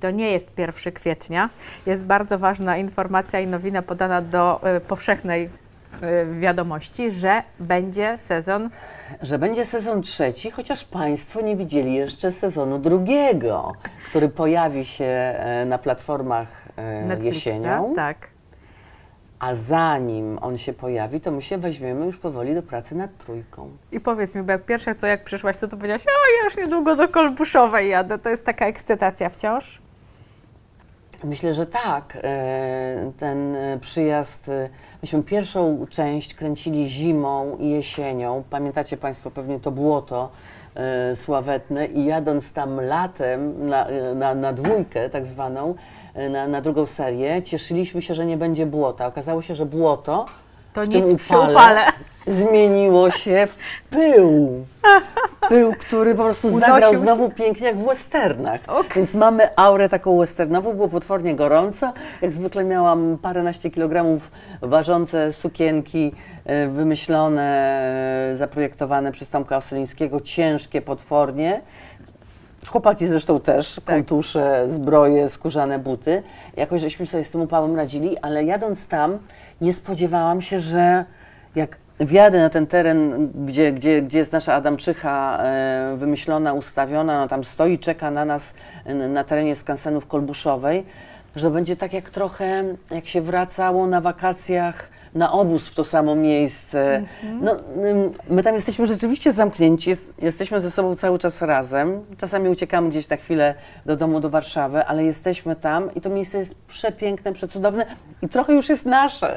to nie jest 1 kwietnia, jest bardzo ważna informacja i nowina podana do y, powszechnej y, wiadomości, że będzie sezon Że będzie sezon trzeci, chociaż Państwo nie widzieli jeszcze sezonu drugiego, który pojawi się e, na platformach e, Netflixa. jesienią. Tak. A zanim on się pojawi, to my się weźmiemy już powoli do pracy nad trójką. I powiedz mi, bo jak pierwsze co jak przyszłaś, to, to powiedziałaś, o ja już niedługo do Kolbuszowej jadę. To jest taka ekscytacja wciąż? Myślę, że tak. E, Ten e, przyjazd, e, myśmy pierwszą część kręcili zimą i jesienią. Pamiętacie Państwo pewnie to błoto sławetne i jadąc tam latem na, na, na dwójkę tak zwaną, na, na drugą serię, cieszyliśmy się, że nie będzie błota. Okazało się, że błoto To w nic tym przy upale. zmieniło się w pył. Pył, który po prostu Unosił zagrał się. znowu pięknie jak w westernach. Okej. Więc mamy aurę taką westernową, było potwornie gorąco. Jak zwykle miałam paręnaście kilogramów ważące sukienki e, wymyślone, e, zaprojektowane przez Tomka Ossolińskiego, ciężkie potwornie. Chłopaki zresztą też, kontusze, zbroje, skórzane buty. Jakoś żeśmy sobie z tym upałem radzili, ale jadąc tam nie spodziewałam się, że jak wjadę na ten teren, gdzie, gdzie, gdzie jest nasza Adamczycha e, wymyślona, ustawiona, no tam stoi, czeka na nas na terenie skansenów Kolbuszowej, że będzie tak jak trochę, jak się wracało na wakacjach na obóz w to samo miejsce. No, ym, my tam jesteśmy rzeczywiście zamknięci, jest, jesteśmy ze sobą cały czas razem. Czasami uciekamy gdzieś na chwilę do domu, do Warszawy, ale jesteśmy tam i to miejsce jest przepiękne, przecudowne i trochę już jest nasze.